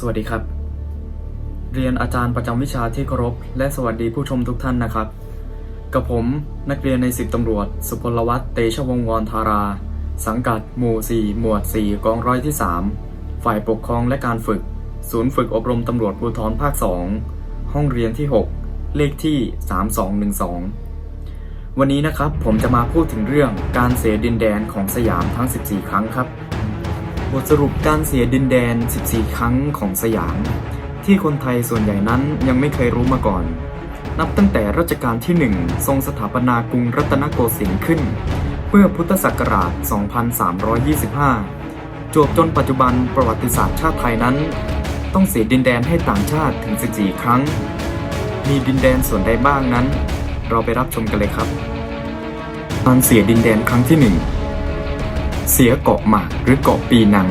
สวัสดีครับ เรียนอาจารย์ประจำวิชาที่เคารพและสวัสดีผู้ชมทุกท่านนะครับ กับผมนักเรียนในสิบตำรวจ สุพลวัฒน์เตชะวงวรธารา สังกัดหมู่ 4 หมวด 4 กองร้อยที่ 3 ฝ่ายปกครองและการฝึก ศูนย์ฝึกอบรมตำรวจภูธรภาค 2 ห้องเรียนที่ 6 เลขที่ 3212 วันนี้นะครับผมจะมาพูดถึงเรื่องการเสียดินแดนของสยามทั้ง 14 ครั้งครับ บทสรุปการเสียดินแดน 14 ครั้งของสยาม ที่คนไทยส่วนใหญ่นั้นยังไม่เคยรู้มาก่อน นับตั้งแต่รัชกาลที่ 1 ทรงสถาปนากรุงรัตนโกสินทร์ขึ้น เมื่อพุทธศักราช 2325 จวบจนปัจจุบันประวัติศาสตร์ชาติไทยนั้น ต้องเสียดินแดนให้ต่างชาติถึง 14 ครั้ง มีดินแดนส่วนใดบ้างนั้น เราไปรับชมกันเลยครับการเสียดินแดนครั้งที่หนึ่ง เสียเกาะหมากหรือเกาะปีนัง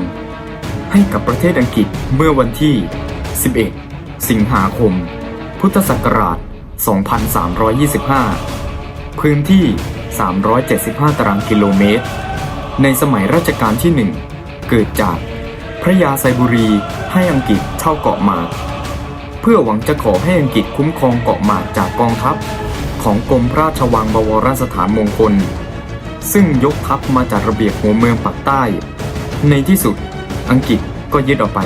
ให้กับประเทศอังกฤษเมื่อวันที่ 11 สิงหาคม พุทธศักราช 2325 พื้นที่ 375 ตารางกิโลเมตร ในสมัยรัชกาลที่1เกิดจากพระยาไซบุรีให้อังกฤษเช่าเกาะหมากเพื่อหวังจะขอให้อังกฤษคุ้มครองเกาะหมากจากกองทัพ ของกรมพระราชวังบวรสถานมงคล ซึ่งยกทัพมาจากระเบียบหัวเมืองปากใต้ ในที่สุดอังกฤษก็ยึดเอาไป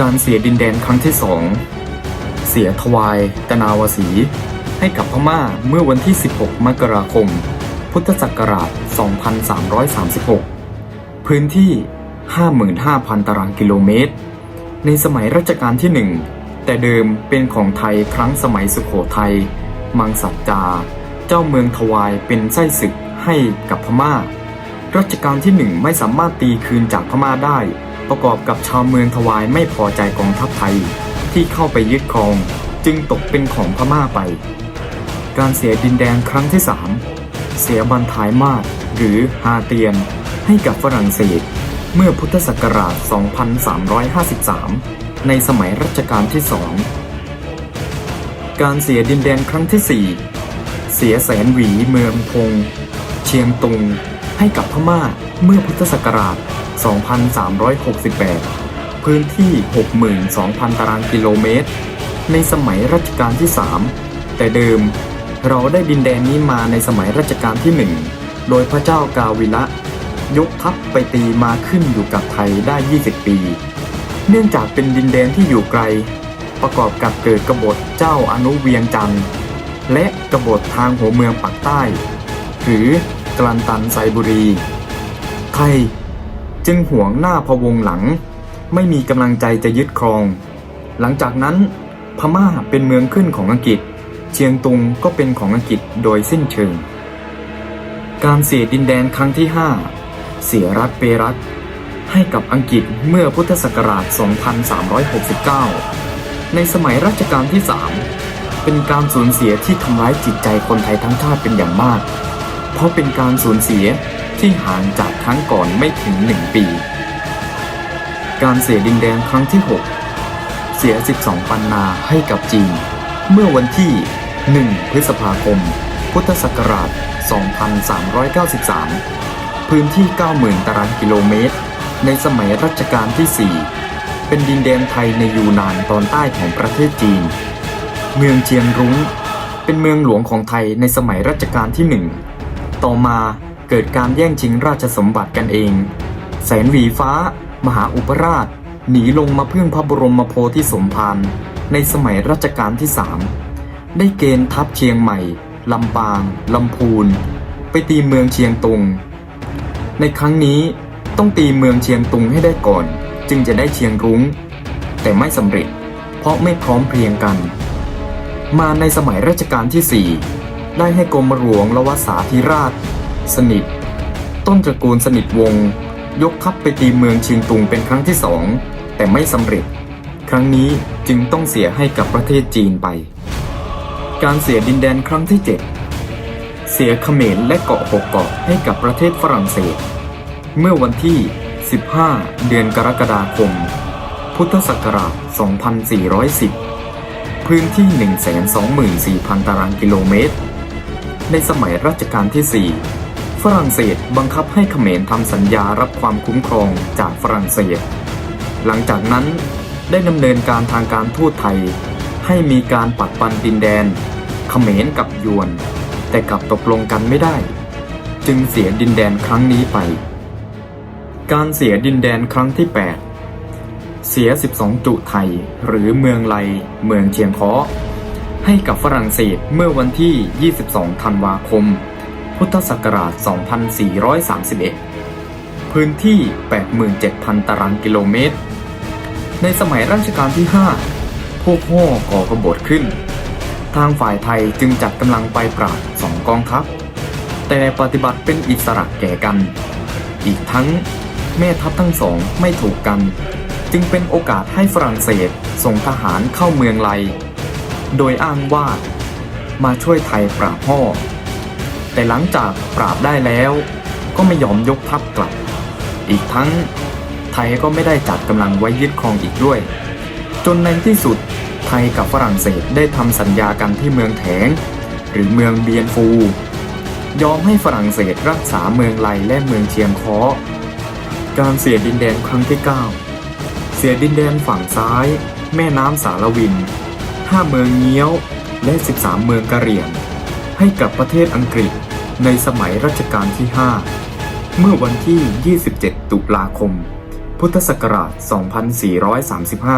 การเสียดินแดนครั้งที่สองเสียทวายตนาวสี ให้กับพม่าเมื่อวันที่ 16 มกราคม พุทธศักราช 2336 พื้นที่ 55,000 ตารางกิโลเมตร ในสมัยรัชกาลที่หนึ่งแต่เดิมเป็นของไทยครั้งสมัยสุขโขทัย มังสัจจา เจ้าเมืองทวายเป็นไส้ศึกให้กับพม่า รัชกาลที่หนึ่งไม่สามารถตีคืนจากพม่าได้ ประกอบกับชาวเมืองทวายไม่พอใจกองทัพไทย ที่เข้าไปยึดครองจึงตกเป็นของพม่าไป การเสียดินแดนครั้งที่3เสียบันทายมาศหรือฮาเตียน ให้กับฝรั่งเศส เมื่อพุทธศักราช 2353 ในสมัยรัชกาลที่สองการเสียดินแดนครั้งที่ 4 เสียแสนหวีเมืองพง เชียงตุง ให้กับพม่าเมื่อพุทธศักราช 2368 พื้นที่ 62,000 ตารางกิโลเมตร ในสมัยรัชกาลที่ 3 แต่เดิมเราได้ดินแดนนี้มาในสมัยรัชกาลที่ 1 โดยพระเจ้ากาวิละ ยกทัพไปตีมาขึ้นอยู่กับไทยได้ 20 ปี เนื่องจากเป็นดินแดนที่อยู่ไกล ประกอบกับเกิดกบฏเจ้าอนุเวียงจันทร์ และกบฏทางหัวเมืองปากใต้ หรือกลันตันไซบุรี ไทยจึงห่วงหน้าพวงหลัง ไม่มีกำลังใจจะยึดครอง หลังจากนั้นพม่าเป็นเมืองขึ้นของอังกฤษ เชียงตุงก็เป็นของอังกฤษโดยสิ้นเชิง การเสียดินแดนครั้งที่ 5 เสียรัฐเปรัตให้กับอังกฤษเมื่อพุทธศักราช 2369 ในสมัยรัชกาลที่ 3 เป็นการสูญเสียที่ทำร้ายจิตใจคนไทยทั้งชาติเป็นอย่างมาก เพราะเป็นการสูญเสียที่ห่างจากครั้งก่อนไม่ถึงหนึ่งปี การเสียดินแดนครั้งที่ 6 เสีย 12 ปันนาให้กับจีน เมื่อวันที่ 1 พฤษภาคม พุทธศักราช 2393 พื้นที่ 90,000 ตารางกิโลเมตร ในสมัยรัชกาลที่ 4 เป็นดินแดนไทยในยูนานตอนใต้ของประเทศจีน เมืองเชียงรุ้ง เป็นเมืองหลวงของไทยในสมัยรัชกาลที่หนึ่ง ต่อมาเกิดการแย่งชิงราชสมบัติกันเอง แสนหวีฟ้า มหาอุปราช หนีลงมาพึ่งพระบรมโพธิสมภารในสมัยรัชกาลที่สามได้เกณฑ์ทัพเชียงใหม่ ลำปาง ลำพูน ไปตีเมืองเชียงตุง ในครั้งนี้ต้องตีเมืองเชียงตุงให้ได้ก่อน จึงจะได้เชียงรุง้ง แต่ไม่สำเร็จเพราะไม่พร้อมเพรียงกัน มาในสมัยรัชกาลที่ 4 ได้ให้กรมหลวงละวสาธิราช สนิท ต้นตระกูลสนิทวงศ์ยกทัพไปตีเมืองเชียงตุงเป็นครั้งที่สองแต่ไม่สำเร็จ ครั้งนี้จึงต้องเสียให้กับประเทศจีนไป การเสียดินแดนครั้งที่ 7 เสียเขมรและเกาะหกเกาะให้กับประเทศฝรั่งเศส เมื่อวันที่ 15 เดือนกรกฎาคม พุทธศักราช 2410 พื้นที่ 124,000 ตารางกิโลเมตร ในสมัยรัชกาลที่ 4 ฝรั่งเศสบังคับให้เขมรทำสัญญารับความคุ้มครองจากฝรั่งเศส หลังจากนั้นได้ดำเนินการทางการทูตไทย ให้มีการปักปันดินแดน เขมรกับยวน แต่กลับตกลงกันไม่ได้ จึงเสียดินแดนครั้งนี้ไป การเสียดินแดนครั้งที่ 8 เสีย 12 จุไทย หรือเมืองไล เมืองเชียงคาะให้กับฝรั่งเศสเมื่อวันที่ 22 ธันวาคม พุทธศักราช 2431 พื้นที่ 87,000 ตารางกิโลเมตร ในสมัยรัชกาลที่ 5 พวกฮ่อก่อกบฏขึ้น ทางฝ่ายไทยจึงจัดกำลังไปปราบสองกองทัพ แต่ปฏิบัติเป็นอิสระแก่กัน อีกทั้งแม่ทัพทั้งสองไม่ถูกกัน จึงเป็นโอกาสให้ฝรั่งเศสส่งทหารเข้าเมืองไล โดยอ้างว่ามาช่วยไทยปราบฮ่อ แต่หลังจากปราบได้แล้วก็ไม่ยอมยกทัพกลับ อีกทั้งไทยก็ไม่ได้จัดกำลังไว้ยึดครองอีกด้วย จนในที่สุดไทยกับฝรั่งเศสได้ทำสัญญากันที่เมืองแถง หรือเมืองเบียนฟู ยอมให้ฝรั่งเศสรักษาเมืองไลและเมืองเชียงคอการเสียดินแดนครั้งที่ 9 เสียดินแดนฝั่งซ้าย แม่น้ำสารวิน 5 เมืองเงี้ยว และ 13 เมืองกะเหรี่ยง ให้กับประเทศอังกฤษในสมัยรัชกาลที่ 5 เมื่อวันที่ 27 ตุลาคม พุทธศักราช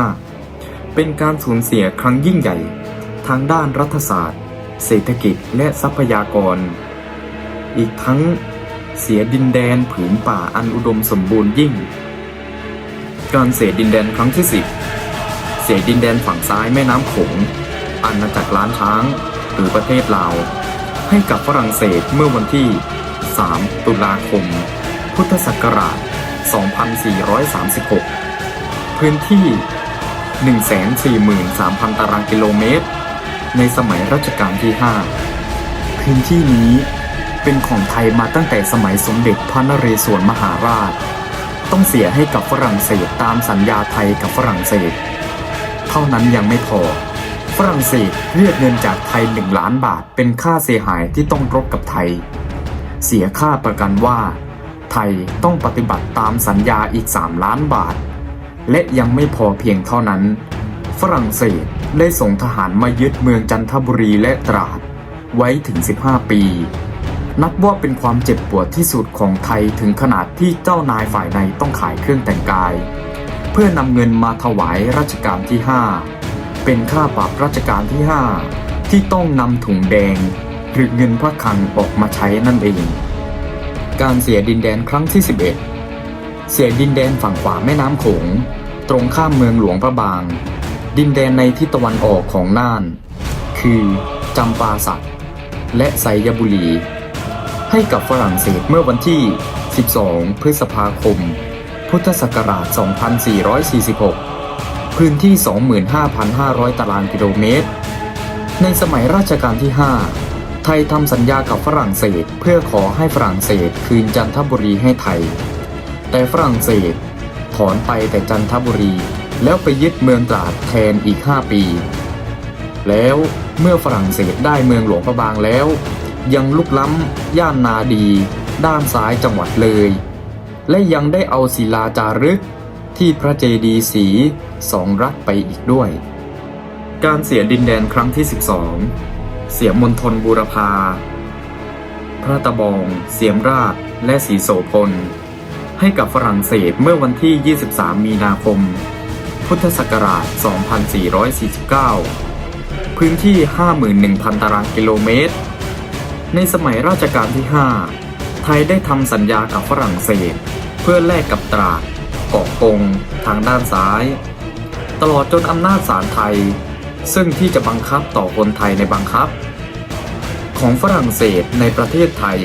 2435 เป็นการสูญเสียครั้งยิ่งใหญ่ ทางด้านรัฐศาสตร์ เศรษฐกิจและทรัพยากร อีกทั้งเสียดินแดนผืนป่าอันอุดมสมบูรณ์ยิ่ง การเสียดินแดนครั้งที่ 10 เสียดินแดนฝั่งซ้ายแม่น้ำโขงอาณาจักรล้านช้าง หรือประเทศลาว ให้กับฝรั่งเศสเมื่อวันที่ 3 ตุลาคม พุทธศักราช 2436 พื้นที่ 143,000 ตารางกิโลเมตร ในสมัยรัชกาลที่ 5 พื้นที่นี้เป็นของไทยมาตั้งแต่สมัยสมเด็จพระนเรศวรมหาราช ต้องเสียให้กับฝรั่งเศสตามสัญญาไทยกับฝรั่งเศส เท่านั้นยังไม่พอ ฝรั่งเศสเรียกเงินจากไทยหนึ่งล้านบาทเป็นค่าเสียหายที่ต้องรบกับไทย เสียค่าประกันว่า ไทยต้องปฏิบัติตามสัญญาอีก 3 ล้านบาท และยังไม่พอเพียงเท่านั้น ฝรั่งเศสได้ส่งทหารมายึดเมืองจันทบุรีและตราด ไว้ถึง 15 ปี นับว่าเป็นความเจ็บปวดที่สุดของไทยถึงขนาดที่เจ้านายฝ่ายในต้องขายเครื่องแต่งกาย เพื่อนำเงินมาถวายรัชกาลที่ 5 เป็นค่าปรับรัชกาลที่ 5 ที่ต้องนำถุงแดง หรือเงินพระคลังออกมาใช้นั่นเอง การเสียดินแดนครั้งที่ 11 เสียดินแดนฝั่งขวาแม่น้ำโขง ตรงข้ามเมืองหลวงพระบาง ดินแดนในทิศตะวันออกของน่าน คือจำปาสักและไซยบุรี ให้กับฝรั่งเศสเมื่อวันที่ 12 พฤษภาคม พุทธศักราช 2446 พื้นที่ 25,500 ตารางกิโลเมตร ในสมัยราชการที่ 5 ไทยทำสัญญากับฝรั่งเศสเพื่อขอให้ฝรั่งเศสคืนจันทบุรีให้ไทย แต่ฝรั่งเศสถอนไปแต่จันทบุรี แล้วไปยึดเมืองตราดแทนอีก 5 ปี แล้วเมื่อฝรั่งเศสได้เมืองหลวงพระบางแล้ว ยังลุกล้ำย่านนาดี ด้านซ้ายจังหวัดเลย และยังได้เอาศิลาจารึกที่พระเจดีย์สีสองรักไปอีกด้วย การเสียดินแดนครั้งที่ 12 เสียมณฑลบูรพา พระตะบอง เสียมราช และสีโสพล ให้กับฝรั่งเศสเมื่อวันที่ 23 มีนาคม พุทธศักราช 2449 พื้นที่ 51,000 ตารางกิโลเมตร ในสมัยราชการที่ 5 ไทยได้ทำสัญญากับฝรั่งเศส เพื่อแลกกับตราดเกาะกงทางด้านซ้าย ตลอดจนอำนาจศาลไทย ซึ่งที่จะบังคับต่อคนไทยในบังคับ ของฝรั่งเศสในประเทศไทย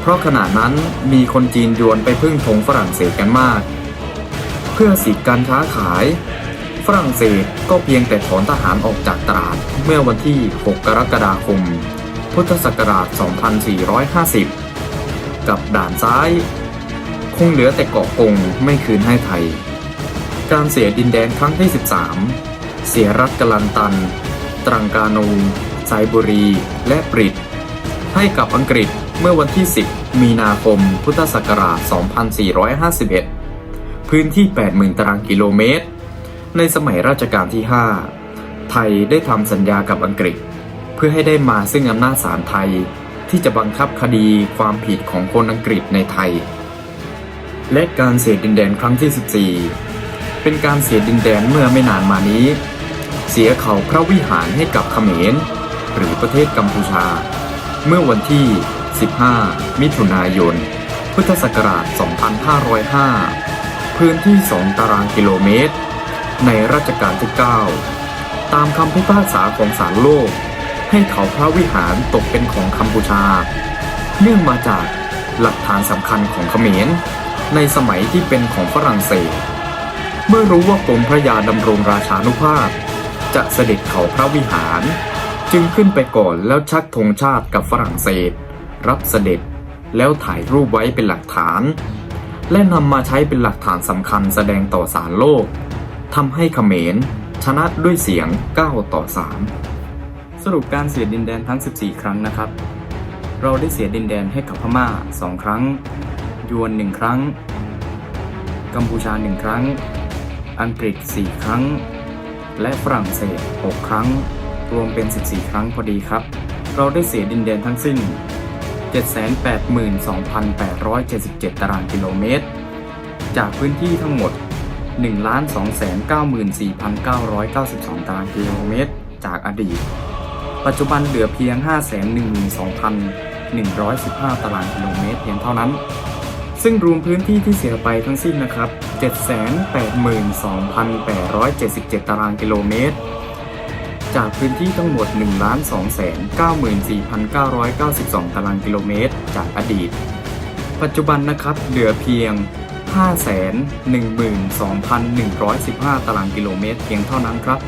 เพราะขณะนั้นมีคนจีนยวนไปพึ่งธงฝรั่งเศสกันมาก เพื่อสิทธิการค้าขาย ฝรั่งเศสก็เพียงแต่ถอนทหารออกจากตราดเมื่อวันที่ 6 กรกฎาคม พุทธศักราช 2450 กับด่านซ้าย คงเหลือแต่เกาะกงไม่คืนให้ไทย การเสียดินแดนครั้งที่ 13 เสียรัฐกลันตัน ตรังกานูไซบุรี และปริดให้กับอังกฤษเมื่อวันที่ 10 มีนาคม พุทธศักราช 2451 พื้นที่ 80,000 ตารางกิโลเมตร ในสมัยรัชกาลที่ 5 ไทยได้ทำสัญญากับอังกฤษ เพื่อให้ได้มาซึ่งอำนาจศาลไทย ที่จะบังคับคดีความผิดของคนอังกฤษในไทย และการเสียดินแดนครั้งที่ 14 เป็นการเสียดินแดนเมื่อไม่นานมานี้ เสียเขาพระวิหารให้กับเขมร หรือประเทศกัมพูชา เมื่อวันที่ 15 มิถุนายน พุทธศักราช 2505 พื้นที่ 2 ตารางกิโลเมตร ในรัชกาลที่ 9 ตามคำพิพากษาของศาลโลก ให้เขาพระวิหารตกเป็นของกัมพูชา เนื่องมาจากหลักฐานสำคัญของเขมร ในสมัยที่เป็นของฝรั่งเศส เมื่อรู้ว่ากรมพระยาดำรงราชานุภาพ จะเสด็จเขาพระวิหาร จึงขึ้นไปก่อนแล้วชักธงชาติกับฝรั่งเศส รับเสด็จแล้วถ่ายรูปไว้เป็นหลักฐาน และนำมาใช้เป็นหลักฐานสำคัญแสดงต่อสารโลกทำให้เขมรชนะด้วยเสียง 9 ต่อ 3 สรุปการเสียดินแดนทั้ง 14 ครั้งนะครับ เราได้เสียดินแดนให้กับพม่า 2 ครั้ง ยวน 1 ครั้ง กัมพูชา 1 ครั้ง อังกฤษ 4 ครั้ง และฝรั่งเศส 6 ครั้ง รวมเป็น 14 ครั้งพอดีครับ เราได้เสียดินแดนทั้งสิ้น 782,877 ตารางกิโลเมตร จากพื้นที่ทั้งหมด 1,294,992 ตารางกิโลเมตร จากอดีต ปัจจุบันเหลือเพียง 512,115 ตารางกิโลเมตรเพียงเท่านั้น ซึ่งรวมพื้นที่ที่เสียไปทั้งสิ้นนะครับ 782,877 ตารางกิโลเมตร จากพื้นที่ทั้งหมด 1,294,992 ตารางกิโลเมตร จากอดีต ปัจจุบันนะครับเหลือเพียง 512,115 ตารางกิโลเมตร เพียงเท่านั้นครับ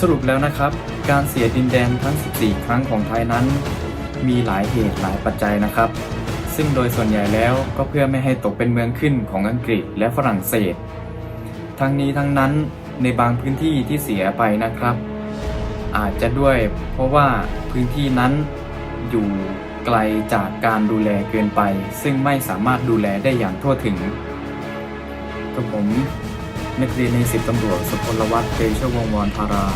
สรุปแล้วนะครับ การเสียดินแดนทั้ง 14 ครั้งของไทยนั้น มีหลายเหตุหลายปัจจัยนะครับ ซึ่งโดยส่วนใหญ่แล้วก็เพื่อไม่ให้ตกเป็นเมืองขึ้นของอังกฤษและฝรั่งเศส ทั้งนี้ทั้งนั้นในบางพื้นที่ที่เสียไปนะครับ อาจจะด้วยเพราะว่าพื้นที่นั้นอยู่ไกลจากการดูแลเกินไป ซึ่งไม่สามารถดูแลได้อย่างทั่วถึงกับผมนักเรียนในสิบตำรวจสุพลวัฒน์เตชวงวรธารา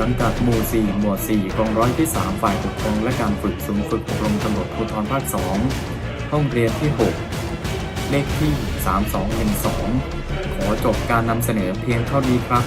สังกัดหมู่ 4 หมวด 4 กองร้อยที่ 3 ฝ่ายปกครองและการฝึกสูงฝึกอบรมตำรวจภูธรภาค 2 ห้องเรียนที่ 6 เลขที่ 3212 ขอจบการนำเสนอเพียงเท่านี้ครับ